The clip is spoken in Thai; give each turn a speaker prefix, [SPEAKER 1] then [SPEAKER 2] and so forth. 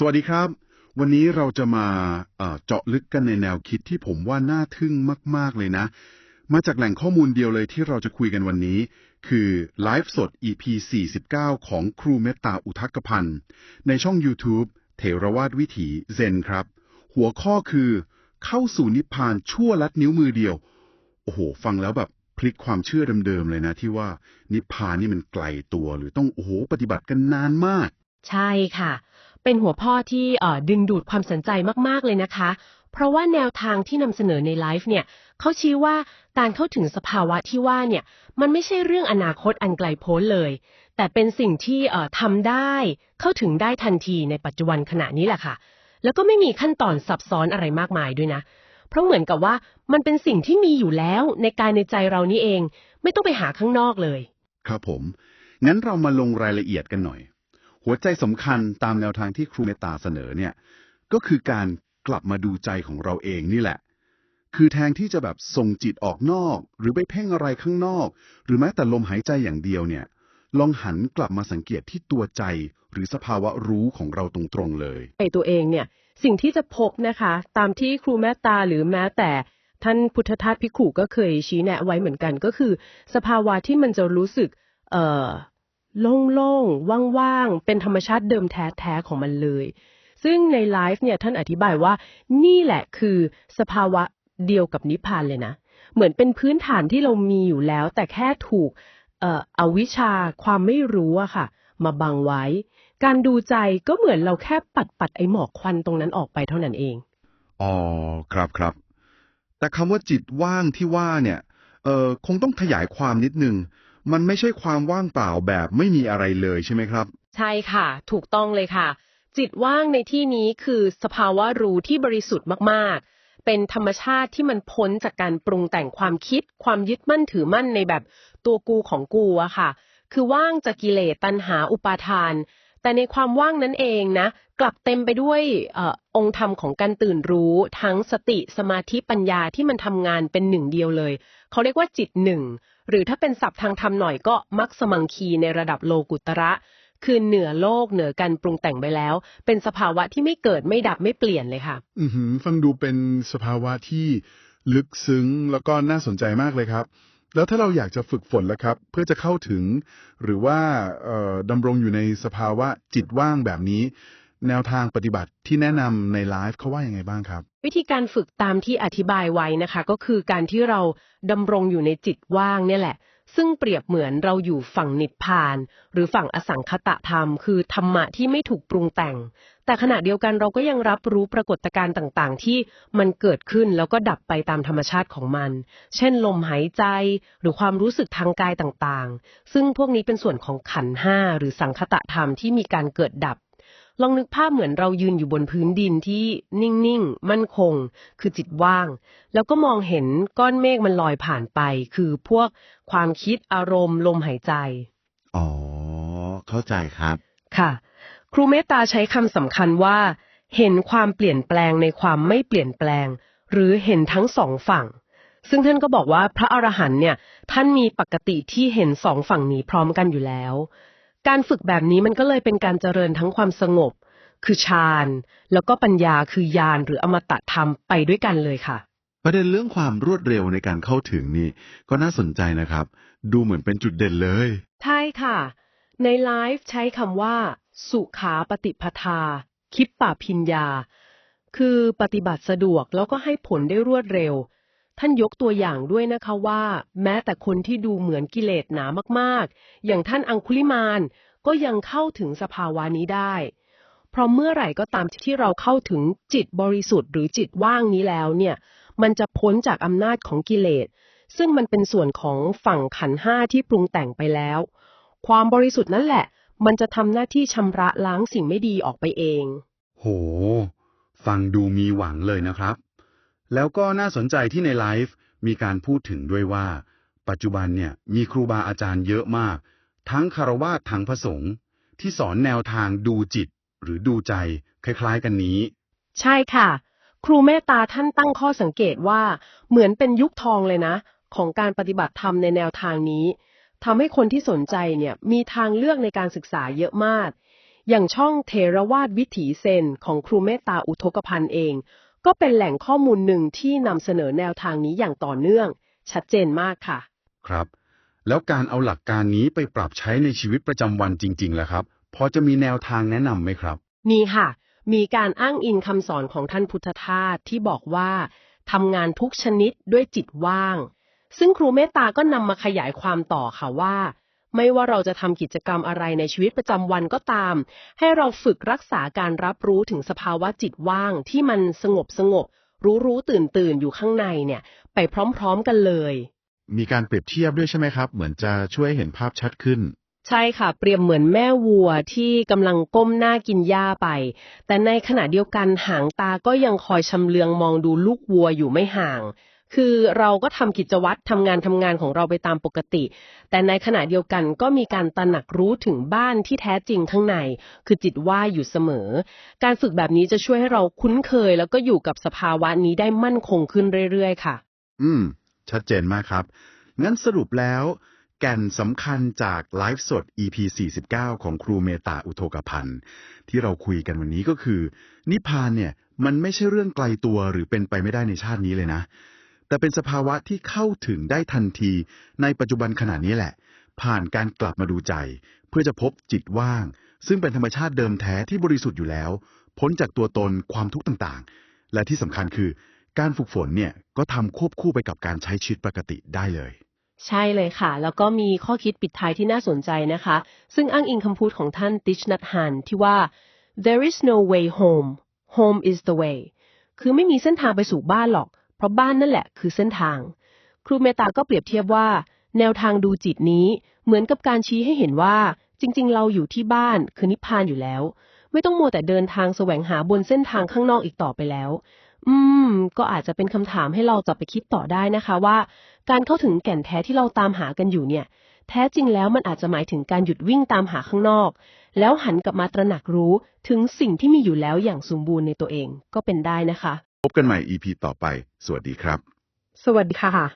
[SPEAKER 1] สวัสดีครับ วันนี้เราจะมาเจาะลึกกันในแนวคิดที่ผมว่าน่าทึ่งมาก ๆ เลยนะ มาจากแหล่งข้อมูลเดียวเลยที่เราจะคุยกันวันนี้ คือไลฟ์สด EP 49 ของครูเมตตาอุทกพันธ์ ในช่อง YouTube เถรวาทวิถีเซนครับ หัวข้อคือเข้าสู่นิพพานชั่วลัดนิ้วมือเดียว โอ้โห ฟังแล้วแบบพลิกความเชื่อเดิมๆเลยนะ ที่ว่านิพพานนี่มันไกลตัวหรือต้องโอ้โหปฏิบัติกันนานมาก
[SPEAKER 2] ใช่ค่ะ เป็นหัวข้อที่ดึงดูดความสนใจมากๆเลยนะคะ เพราะว่าแนวทางที่นำเสนอในไลฟ์เนี่ยเขาชี้ว่าการเข้าถึงสภาวะที่ว่าเนี่ยมันไม่ใช่เรื่องอนาคตอันไกลโพ้นเลย แต่เป็นสิ่งที่ทำได้เข้าถึงได้ทันทีในปัจจุบันขณะนี้แหละค่ะ แล้วก็ไม่มีขั้นตอนซับซ้อนอะไรมากมายด้วยนะเพราะเหมือนกับว่ามันเป็นสิ่งที่มีอยู่แล้วในกายในใจเรานี่เอง ไม่ต้องไปหาข้างนอกเลย
[SPEAKER 1] ครับผม งั้นเรามาลงรายละเอียดกันหน่อย หัวใจสำคัญตามแนวทางที่ครูเมตตาเสนอเนี่ยก็คือการกลับมาดูใจของเราเองนี่แหละ คือแทนที่จะแบบส่งจิตออกนอก หรือไปเพ่งอะไรข้างนอก หรือแม้แต่ลมหายใจอย่างเดียวเนี่ย ลองหันกลับมาสังเกตที่ตัวใจ หรือสภาวะรู้ของเราตรงๆเลย
[SPEAKER 2] ในตัวเองเนี่ยสิ่งที่จะพบนะคะ ตามที่ครูแม่ตาหรือแม้แต่ท่านพุทธทาสพิขุก็เคยชี้แนะไว้เหมือนกันก็คือ สภาวะที่มันจะรู้สึกเอ่อ โล่งๆ ว่างๆ เป็นธรรมชาติเดิมแท้ๆ ของมันเลย ซึ่งในไลฟ์เนี่ยท่านอธิบายว่านี่แหละคือสภาวะเดียวกับนิพพานเลยนะ เหมือนเป็นพื้นฐานที่เรามีอยู่แล้ว แต่แค่ถูกเอ่ออวิชชาความไม่รู้อะค่ะ มาบังไว้ การดูใจก็เหมือนเราแค่ปัดปัดไอหมอกควันตรงนั้นออกไปเท่านั้นเอง
[SPEAKER 1] อ๋อ ครับครับ แต่คำว่าจิตว่างที่ว่าเนี่ย เออคงต้องขยายความนิดนึง มันไม่ใช่ความว่างเปล่าแบบไม่มีอะไรเลยใช่ไหมครับ
[SPEAKER 2] ใช่ค่ะ ถูกต้องเลยค่ะ จิตว่างในที่นี้คือสภาวะรู้ที่บริสุทธิ์มากๆ เป็นธรรมชาติที่มันพ้นจากการปรุงแต่งความคิด ความยึดมั่นถือมั่นในแบบตัวกูของกูอะค่ะ คือว่างจากกิเลสตัณหาอุปาทาน แต่ในความว่างนั้นเองนะ กลับเต็มไปด้วยออองค์ธรรมของการตื่นรู้ ทั้งสติสมาธิปัญญาที่มันทำงานเป็นหนึ่งเดียวเลย เขาเรียกว่าจิตหนึ่ง หรือถ้าเป็นศัพท์ทางธรรมหน่อยก็มักสมังคีในระดับโลกุตระ คือเหนือโลกเหนือการปรุงแต่งไปแล้ว เป็นสภาวะที่ไม่เกิดไม่ดับไม่เปลี่ยนเลยค่ะ
[SPEAKER 3] อือฟังดูเป็นสภาวะที่ลึกซึ้งแล้วก็น่าสนใจมากเลยครับ แล้วถ้าเราอยากจะฝึกฝนแล้วครับ เพื่อจะเข้าถึง หรือว่าดำรงอยู่ในสภาวะจิตว่างแบบนี้ แนวทางปฏิบัติที่แนะนำในไลฟ์เขาว่ายังไงบ้างครับ
[SPEAKER 2] วิธีการฝึกตามที่อธิบายไว้นะคะ ก็คือการที่เราดำรงอยู่ในจิตว่างเนี่ยแหละ ซึ่งเปรียบเหมือนเราอยู่ฝั่งนิพพาน หรือฝั่งอสังคตะธรรม คือธรรมะที่ไม่ถูกปรุงแต่ง แต่ขณะเดียวกันเราก็ยังรับรู้ปรากฏการณ์ต่างๆ ที่มันเกิดขึ้นแล้วก็ดับไปตามธรรมชาติของมัน เช่น ลมหายใจ หรือความรู้สึกทางกายต่างๆ ซึ่งพวกนี้เป็นส่วนของขันห้าหรือสังคตะธรรมที่มีการเกิดดับ ลองนึกภาพเหมือนเรายืนอยู่บนพื้นดินที่นิ่งๆ มั่นคง คือจิตว่าง แล้วก็มองเห็นก้อนเมฆมันลอยผ่านไป คือพวกความคิดอารมณ์ลมหายใจ
[SPEAKER 4] อ๋อ เข้าใจครับ
[SPEAKER 2] ค่ะ ครูเมตตาใช้คำสำคัญว่า เห็นความเปลี่ยนแปลงในความไม่เปลี่ยนแปลง หรือเห็นทั้งสองฝั่ง ซึ่งท่านก็บอกว่าพระอรหันต์เนี่ย ท่านมีปกติที่เห็นสองฝั่งนี้พร้อมกันอยู่แล้ว การฝึกแบบนี้มันก็เลยเป็นการเจริญทั้งความสงบ คือฌานแล้วก็ปัญญาคือญาณหรืออมตะธรรมไปด้วยกันเลยค่ะ
[SPEAKER 4] ประเด็นเรื่องความรวดเร็วในการเข้าถึงนี่ก็น่าสนใจนะครับ ดูเหมือนเป็นจุดเด่นเลย
[SPEAKER 2] ใช่ค่ะ ในไลฟ์ใช้คำว่า สุขาปฏิปทา คิปปาพิญญา คือปฏิบัติสะดวกแล้วก็ให้ผลได้รวดเร็ว ท่านยกตัวอย่างด้วยนะคะว่า แม้แต่คนที่ดูเหมือนกิเลสหนามากๆ อย่างท่านอังคุลิมานก็ยังเข้าถึงสภาวะนี้ได้ เพราะเมื่อไหร่ก็ตามที่เราเข้าถึงจิตบริสุทธิ์หรือจิตว่างนี้แล้วเนี่ย มันจะพ้นจากอำนาจของกิเลส ซึ่งมันเป็นส่วนของฝั่งขันห้าที่ปรุงแต่งไปแล้ว ความบริสุทธิ์นั่นแหละ มันจะทำหน้าที่ชำระล้างสิ่งไม่ดีออกไปเอง
[SPEAKER 1] โห ฟังดูมีหวังเลยนะครับ แล้วก็น่าสนใจที่ในไลฟ์มีการพูดถึงด้วยว่า ปัจจุบันเนี่ยมีครูบาอาจารย์เยอะมาก ทั้งคารวะทั้งพระสงฆ์ที่สอนแนวทางดูจิต หรือดูใจ คล้ายๆกันนี้
[SPEAKER 2] ใช่ค่ะ ครูเมตตาท่านตั้งข้อสังเกตว่า เหมือนเป็นยุคทองเลยนะ ของการปฏิบัติธรรมในแนวทางนี้ทำให้คนที่สนใจเนี่ยมีทางเลือกในการศึกษาเยอะมาก อย่างช่องเทรวาดวิถีเซนของครูเมตตาอุทกพันธ์เอง ก็เป็นแหล่งข้อมูลหนึ่งที่นำเสนอแนวทางนี้อย่างต่อเนื่อง ชัดเจนมากค่ะ
[SPEAKER 5] ครับ แล้วการเอาหลักการนี้ไปปรับใช้ในชีวิตประจำวันจริงๆล่ะครับ พอจะมีแนวทางแนะนำไหมครับ
[SPEAKER 2] มีค่ะ มีการอ้างอิงคำสอนของท่านพุทธทาสที่บอกว่าทำงานทุกชนิดด้วยจิตว่าง ซึ่งครูเมตตาก็นำมาขยายความต่อค่ะว่า ไม่ว่าเราจะทำกิจกรรมอะไรในชีวิตประจำวันก็ตาม ให้เราฝึกรักษาการรับรู้ถึงสภาวะจิตว่างที่มันสงบสงบ รู้รู้ตื่นตื่นๆอยู่ข้างในเนี่ย ไปพร้อมๆกันเลย
[SPEAKER 1] มีการเปรียบเทียบด้วยใช่ไหมครับ เหมือนจะช่วยให้เห็นภาพชัดขึ้น
[SPEAKER 2] ใช่ค่ะ เปรียบเหมือนแม่วัวที่กำลังก้มหน้ากินหญ้าไป แต่ในขณะเดียวกันหางตาก็ยังคอยชำเลืองมองดูลูกวัวอยู่ไม่ห่าง คือเราก็ทำกิจวัตรทำงานทำงานของเราไปตามปกติ แต่ในขณะเดียวกันก็มีการตระหนักรู้ถึงบ้านที่แท้จริงข้างใน คือจิตว่ายอยู่เสมอ การฝึกแบบนี้จะช่วยให้เราคุ้นเคย แล้วก็อยู่กับสภาวะนี้ได้มั่นคงขึ้นเรื่อยๆ ค่ะ
[SPEAKER 1] อืม ชัดเจนมากครับ งั้นสรุปแล้วแก่นสำคัญจากไลฟ์สด EP 49 ของครูเมตาอุโทกพันธ์ที่เราคุยกันวันนี้ก็คือ นิพพานเนี่ย มันไม่ใช่เรื่องไกลตัวหรือเป็นไปไม่ได้ในชาตินี้เลยนะ แต่เป็นสภาวะที่เข้าถึงได้ทันที ในปัจจุบันขณะนี้แหละ ผ่านการกลับมาดูใจ เพื่อจะพบจิตว่าง ซึ่งเป็นธรรมชาติเดิมแท้ที่บริสุทธิ์อยู่แล้ว พ้นจากตัวตนความทุกข์ต่างๆ และที่สำคัญคือ การฝึกฝนเนี่ยก็ทำควบคู่ไปกับการใช้ชีวิตปกติได้เลย
[SPEAKER 2] ใช่เลยค่ะ แล้วก็มีข้อคิดปิดท้ายที่น่าสนใจนะคะ ซึ่งอ้างอิงคำพูดของท่านติชนัทฮันที่ว่า there is no way home home is the way คือไม่มีเส้นทางไปสู่บ้านหรอก เพราะบ้านนั่นแหละคือเส้นทาง ครูเมตาก็เปรียบเทียบว่า แนวทางดูจิตนี้เหมือนกับการชี้ให้เห็นว่า จริง ๆ เราอยู่ที่บ้านคือนิพพานอยู่แล้ว ไม่ต้องมัวแต่เดินทางแสวงหาบนเส้นทางข้างนอกอีกต่อไปแล้ว อืม ก็อาจจะเป็นคำถามให้เราจับไปคิดต่อได้นะคะว่า การเข้าถึงแก่นแท้ที่เราตามหากันอยู่เนี่ย แท้จริงแล้วมันอาจจะหมายถึงการหยุดวิ่งตามหาข้างนอก แล้วหันกลับมาตระหนักรู้ถึงสิ่งที่มีอยู่แล้วอย่างสมบูรณ์ในตัวเองก็เป็นได้นะคะ
[SPEAKER 1] พบกันใหม่ EP ต่อไป สวัสดีครับ
[SPEAKER 2] สวัสดีค่ะ